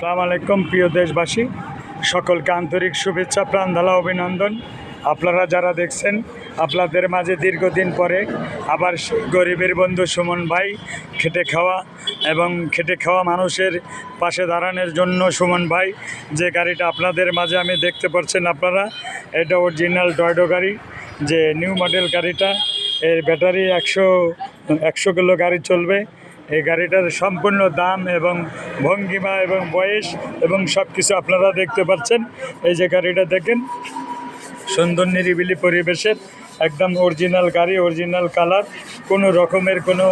সালাম আলাইকুম, প্রিয় দেশবাসী। সকলকে আন্তরিক শুভেচ্ছা প্রাণঢালা অভিনন্দন। আপনারা যারা দেখছেন, আপনাদের মাঝে দীর্ঘদিন পরে আবার গরিবের বন্ধু সুমন ভাই খেটে খাওয়া এবং খেটে খাওয়া মানুষের পাশে দাঁড়ানোর জন্য সুমন ভাই যে গাড়িটা আপনাদের মাঝে আমি দেখতে পাচ্ছেন আপনারা, এটা অরিজিনাল টয়ডো গাড়ি, যে নিউ মডেল গাড়িটা। এর ব্যাটারি একশো একশো কিলো গাড়ি চলবে। এই গাড়িটার সম্পূর্ণ দাম এবং ভঙ্গিমা এবং বয়স এবং সব কিছু আপনারা দেখতে পাচ্ছেন। এই যে গাড়িটা দেখেন, সুন্দর নিরিবিলি পরিবেশের একদম অরিজিনাল গাড়ি, অরিজিনাল কালার। কোনো রকমের কোনো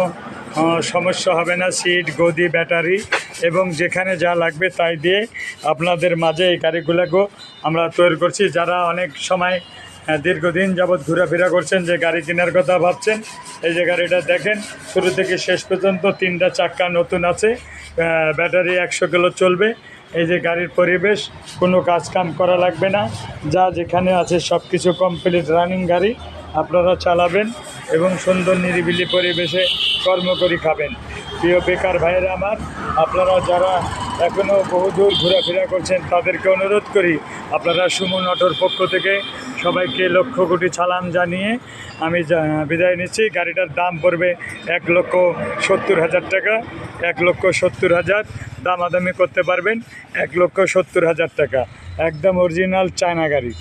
সমস্যা হবে না, সিট, গদি, ব্যাটারি এবং যেখানে যা লাগবে তাই দিয়ে আপনাদের মাঝে এই গাড়িগুলোকেও আমরা তৈরি করছি। যারা অনেক সময় দীর্ঘদিন যাবৎ ঘোরাফেরা করছেন যে গাড়ি কেনার কথা ভাবছেন। এই যে গাড়িটা দেখেন, শুরু থেকে শেষ পর্যন্ত তিনটা চাক্কা নতুন আছে ব্যাটারি একশো কিলো চলবে। এই যে গাড়ির পরিবেশ, কোনো কাজ কাম করা লাগবে না। যা যেখানে আছে সব কিছু কমপ্লিট রানিং গাড়ি, আপনারা চালাবেন। এবং সুন্দর নিরিবিলি পরিবেশে কর্ম করি খাবেন। প্রিয় বেকার ভাইয়েরা আমার, আপনারা যারা এখনও বহুদূর ঘোরাফেরা করছেন, তাদেরকে অনুরোধ করি, আপনারা সুমন অটোর পক্ষ থেকে সবাইকে লক্ষ কোটি সালাম জানিয়ে আমি বিদায় নিচ্ছি। গাড়িটার দাম পড়বে এক লক্ষ সত্তর হাজার টাকা। এক লক্ষ সত্তর হাজার দামাদামি করতে পারবেন এক লক্ষ সত্তর হাজার টাকা। একদম অরিজিনাল চায়না গাড়ি।